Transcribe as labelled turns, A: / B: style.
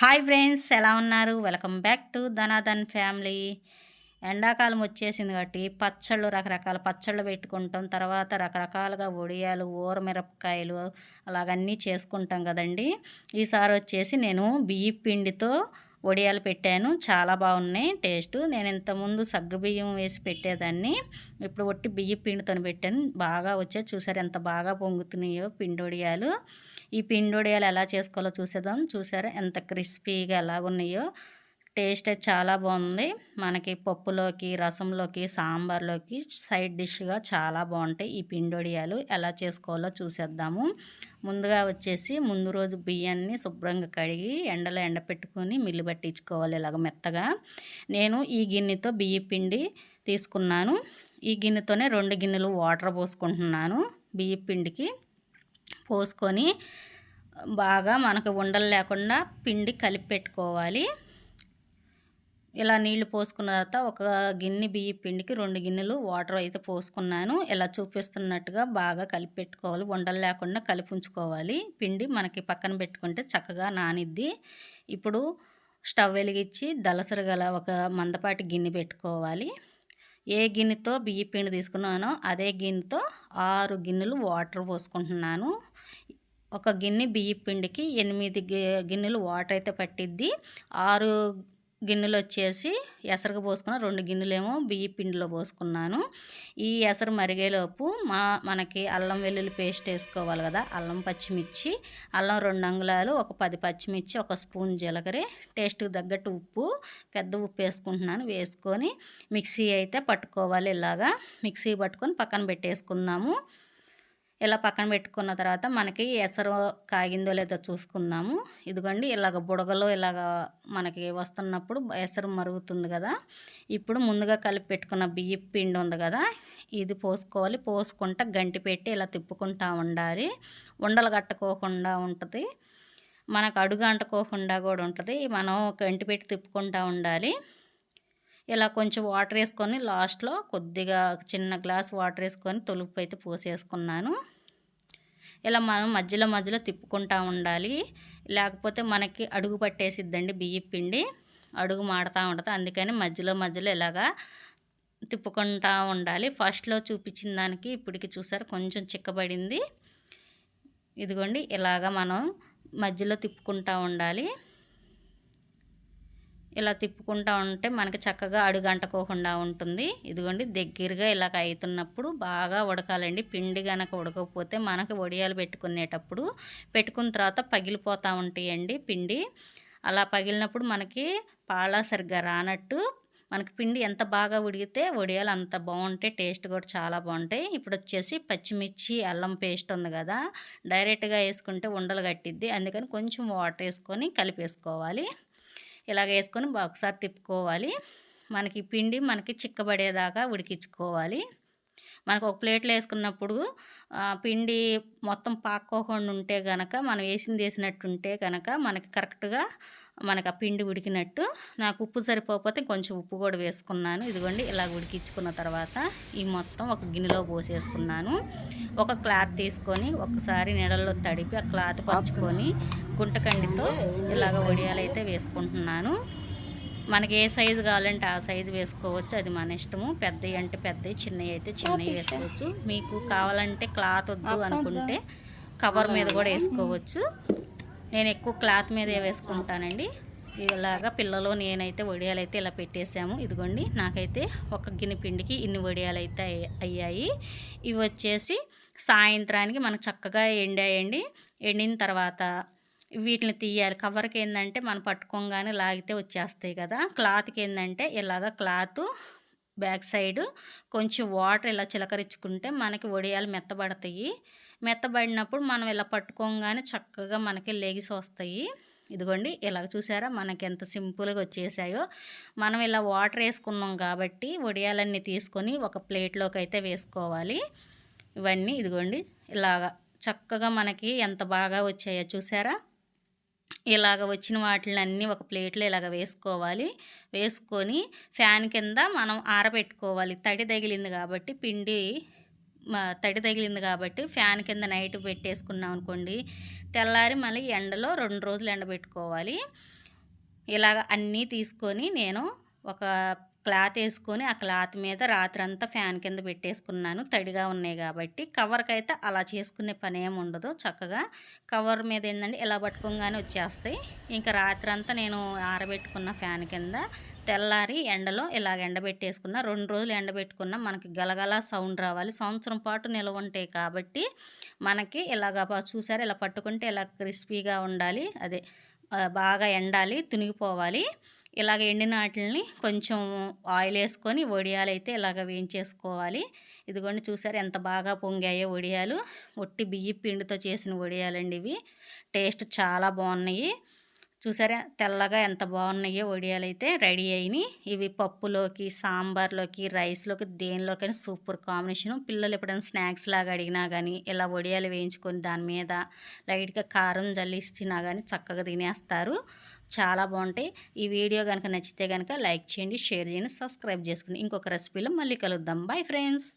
A: Hi friends ఎలా ఉన్నారు? Welcome back to Dhanadhan family ఎండాకాలం వచ్చేసింది కాబట్టి పచ్చళ్ళు రకరకాల పచ్చళ్ళు పెట్టుకుంటాం. తర్వాత రకరకాలుగా ఒడియాలు ఊరమిరపకాయలు అలాగన్నీ చేసుకుంటాం కదండి. ఈసారి వచ్చేసి నేను బియ్య పిండితో వడియాలు పెట్టాను. చాలా బాగున్నాయి. టేస్ట్. నేను ఇంతకుముందు సగ్గు బియ్యం వేసి పెట్టేదాన్ని. ఇప్పుడు ఒట్టి బియ్య పిండితో పెట్టాను. బాగా వచ్చే చూసారు ఎంత బాగా పొంగుతున్నాయో పిండి వడియాలు. ఈ పిండి వడియాలు ఎలా చేసుకోవాలో చూసేద్దాం. చూసారా ఎంత క్రిస్పీగా ఎలాగున్నాయో. టేస్ట్ చాలా బాగుంది. మనకి పప్పులోకి రసంలోకి సాంబార్లోకి సైడ్ డిష్గా చాలా బాగుంటాయి. ఈ పిండొడియాలు ఎలా చేసుకోవాలో చూసేద్దాము. ముందుగా వచ్చేసి ముందు రోజు బియ్యాన్ని శుభ్రంగా కడిగి ఎండలో ఎండపెట్టుకొని మిల్లు పట్టించుకోవాలి ఇలాగ మెత్తగా. నేను ఈ గిన్నెతో బియ్య పిండి తీసుకున్నాను. ఈ గిన్నెతోనే రెండు గిన్నెలు వాటర్ పోసుకుంటున్నాను బియ్య పిండికి. పోసుకొని బాగా మనకు ఉండలు లేకుండా పిండి కలిపి పెట్టుకోవాలి. ఇలా నీళ్ళు పోసుకున్న తర్వాత ఒక గిన్నె బియ్య పిండికి రెండు గిన్నెలు వాటర్ అయితే పోసుకున్నాను. ఇలా చూపిస్తున్నట్టుగా బాగా కలిపి పెట్టుకోవాలి. ఉండలు లేకుండా కలిపి ఉంచుకోవాలి. పిండి మనకి పక్కన పెట్టుకుంటే చక్కగా నానిద్ది. ఇప్పుడు స్టవ్ వెలిగించి దలసరి గల ఒక మందపాటి గిన్నె పెట్టుకోవాలి. ఏ గిన్నెతో బియ్య పిండి తీసుకున్నానో అదే గిన్నెతో ఆరు గిన్నెలు వాటర్ పోసుకుంటున్నాను. ఒక గిన్నె బియ్య పిండికి ఎనిమిది గిన్నెలు వాటర్ అయితే పట్టిద్ది. ఆరు గిన్నెలు వచ్చేసి ఎసరుకు పోసుకున్న రెండు గిన్నెలేమో బియ్య పిండిలో పోసుకున్నాను. ఈ ఎసరు మరిగేలోపు మా మనకి అల్లం వెల్లుల్లి పేస్ట్ వేసుకోవాలి కదా అల్లం పచ్చిమిర్చి అల్లం రెండు అంగుళాలు ఒక పది పచ్చిమిర్చి ఒక స్పూన్ జీలకర్ర టేస్ట్కి తగ్గట్టు ఉప్పు పెద్ద ఉప్పు వేసుకుంటున్నాను. వేసుకొని మిక్సీ అయితే పట్టుకోవాలి ఇలాగా. మిక్సీ పట్టుకొని పక్కన పెట్టేసుకుందాము. ఇలా పక్కన పెట్టుకున్న తర్వాత మనకి ఎసరు కాగిందో లేదో చూసుకుందాము. ఇదిగోండి ఇలాగ బుడగలో ఇలాగ మనకి వస్తున్నప్పుడు ఎసరు మరుగుతుంది కదా. ఇప్పుడు ముందుగా కలిపి పెట్టుకున్న బియ్య పిండి ఉంది కదా ఇది పోసుకోవాలి. పోసుకుంటా గంటి పెట్టి ఇలా తిప్పుకుంటా ఉండాలి. ఉండలు కట్టుకోకుండా ఉంటుంది. మనకు అడుగు అంటుకోకుండా కూడా ఉంటుంది. మనం గంటి పెట్టి తిప్పుకుంటా ఉండాలి. ఇలా కొంచెం వాటర్ వేసుకొని లాస్ట్లో కొద్దిగా చిన్న గ్లాస్ వాటర్ వేసుకొని తొలుపు అయితే పోసేసుకున్నాను. ఇలా మనం మధ్యలో మధ్యలో తిప్పుకుంటా ఉండాలి. లేకపోతే మనకి అడుగు పట్టేసిద్దండి బియ్య పిండి. అడుగు మాడుతూ ఉంటుంది. అందుకని మధ్యలో మధ్యలో ఇలాగా తిప్పుకుంటా ఉండాలి. ఫస్ట్లో చూపించిన దానికి ఇప్పటికి చూసారు కొంచెం చిక్కబడింది. ఇదిగోండి ఇలాగా మనం మధ్యలో తిప్పుకుంటా ఉండాలి. ఇలా తిప్పుకుంటూ ఉంటే మనకి చక్కగా అడుగంటకోకుండా ఉంటుంది. ఇదిగోండి దగ్గరగా ఇలాగ అవుతున్నప్పుడు బాగా ఉడకాలండి. పిండి కనుక ఉడకపోతే మనకి వడియాలు పెట్టుకునేటప్పుడు పెట్టుకున్న తర్వాత పగిలిపోతూ ఉంటాయండి పిండి. అలా పగిలినప్పుడు మనకి పాల సరిగ్గా రానట్టు మనకి పిండి ఎంత బాగా ఉడిగితే వడియాలు అంత బాగుంటాయి టేస్ట్ కూడా చాలా బాగుంటాయి. ఇప్పుడు వచ్చేసి పచ్చిమిర్చి అల్లం పేస్ట్ ఉంది కదా డైరెక్ట్గా వేసుకుంటే ఉండలు కట్టిద్ది. అందుకని కొంచెం వాటర్ వేసుకొని కలిపేసుకోవాలి. ఇలాగ వేసుకొని ఒకసారి తిప్పుకోవాలి. మనకి పిండి మనకి చిక్కబడేదాకా ఉడికించుకోవాలి. మనకు ఒక ప్లేట్లో వేసుకున్నప్పుడు పిండి మొత్తం పాక్కోకుండా ఉంటే కనుక మనం వేసింది వేసినట్టుంటే కనుక మనకి కరెక్ట్గా మనకు ఆ పిండి ఉడికినట్టు. నాకు ఉప్పు సరిపోతే కొంచెం ఉప్పు కూడా వేసుకున్నాను. ఇదిగోండి ఇలా ఉడికించుకున్న తర్వాత ఈ మొత్తం ఒక గిన్నెలో పోసేసుకున్నాను. ఒక క్లాత్ తీసుకొని ఒకసారి నీడల్లో తడిపి ఆ క్లాత్ పంచుకొని గుంటకండితో ఇలాగ వడియాలు అయితే వేసుకుంటున్నాను. మనకి ఏ సైజు కావాలంటే ఆ సైజు వేసుకోవచ్చు అది మన ఇష్టము. పెద్దవి అంటే పెద్దవి చిన్నవి అయితే చిన్నవి వేసుకోవచ్చు. మీకు కావాలంటే క్లాత్ వద్దు అనుకుంటే కవర్ మీద కూడా వేసుకోవచ్చు. నేను ఎక్కువ క్లాత్ మీదే వేసుకుంటానండి. ఇలాగా పిల్లలు నేనైతే వడియాలు అయితే ఇలా పెట్టేసాము ఇదిగోండి నాకైతే ఒక గిన్నె పిండికి ఇన్ని వడియాలు అయితే అయ్యాయి. ఇవి వచ్చేసి సాయంత్రానికి మనకు చక్కగా ఎండాయండి. ఎండిన తర్వాత వీటిని తీయాలి. కవర్కి ఏంటంటే మనం పట్టుకోగానే లాగితే వచ్చేస్తాయి కదా. క్లాత్కి ఏంటంటే ఇలాగ క్లాత్ బ్యాక్ సైడ్ కొంచెం వాటర్ ఇలా చిలకరించుకుంటే మనకి వడియాలు మెత్తబడతాయి. మెత్తబడినప్పుడు మనం ఇలా పట్టుకోగానే చక్కగా మనకి లెగిసి వస్తాయి. ఇదిగోండి ఇలా చూసారా? మనకి ఎంత సింపుల్గా వచ్చేసాయో. మనం ఇలా వాటర్ వేసుకున్నాం కాబట్టి వడియాలన్నీ తీసుకొని ఒక ప్లేట్లోకి అయితే వేసుకోవాలి. ఇవన్నీ ఇదిగోండి ఇలాగా చక్కగా మనకి ఎంత బాగా వచ్చాయో చూసారా? ఇలాగ వచ్చిన వాటిని ఒక ప్లేట్లో ఇలాగ వేసుకోవాలి. వేసుకొని ఫ్యాన్ కింద మనం ఆరబెట్టుకోవాలి. తడి తగిలింది కాబట్టి పిండి తడి తగిలింది కాబట్టి ఫ్యాన్ కింద నైట్ పెట్టేసుకున్నాం అనుకోండి తెల్లారి మళ్ళీ ఎండలో రెండు రోజులు ఎండబెట్టుకోవాలి. ఇలాగ అన్నీ తీసుకొని నేను ఒక క్లాత్ వేసుకొని ఆ క్లాత్ మీద రాత్రంతా ఫ్యాన్ కింద పెట్టేసుకున్నాను. తడిగా ఉన్నాయి కాబట్టి. కవర్కి అయితే అలా చేసుకునే పని ఏమి ఉండదు చక్కగా. కవర్ మీద ఏంటంటే ఇలా పట్టుకోగానే వచ్చేస్తాయి. ఇంకా రాత్రంతా నేను ఆరబెట్టుకున్న ఫ్యాన్ కింద తెల్లారి ఎండలో ఇలాగ ఎండబెట్టేసుకున్న రెండు రోజులు ఎండబెట్టుకున్న మనకి గలగల సౌండ్ రావాలి. సంవత్సరం పాటు నిల్వ ఉంటాయి కాబట్టి మనకి ఇలాగ చూసారు ఇలా పట్టుకుంటే ఇలా క్రిస్పీగా ఉండాలి. అదే బాగా ఎండాలి తునిగిపోవాలి. ఇలాగ ఎండిన వాటిని కొంచెం ఆయిల్ వేసుకొని వడియాలు అయితే ఇలాగ వేయించేసుకోవాలి. ఇదిగోండి చూసారు ఎంత బాగా పొంగాయో వడియాలు. ఒట్టి బియ్య పిండితో చేసిన వడియాలండి ఇవి. టేస్ట్ చాలా బాగున్నాయి. చూసారా? తెల్లగా ఎంత బాగున్నాయో వడియాలు అయితే రెడీ అయినాయి. ఇవి పప్పులోకి సాంబార్లోకి రైస్లోకి దేనిలోకైనా సూపర్ కాంబినేషను. పిల్లలు ఎప్పుడైనా స్నాక్స్ లాగా అడిగినా కానీ ఇలా వడియాలు వేయించుకొని దాని మీద లైట్గా కారం జల్లిచ్చినా కానీ చక్కగా తినేస్తారు. చాలా బాగుంటాయి. ఈ వీడియో కనుక నచ్చితే కనుక లైక్ చేయండి షేర్ చేయండి సబ్స్క్రైబ్ చేసుకోండి ఇంకొక రెసిపీలో మళ్ళీ కలుద్దాం. Bye friends!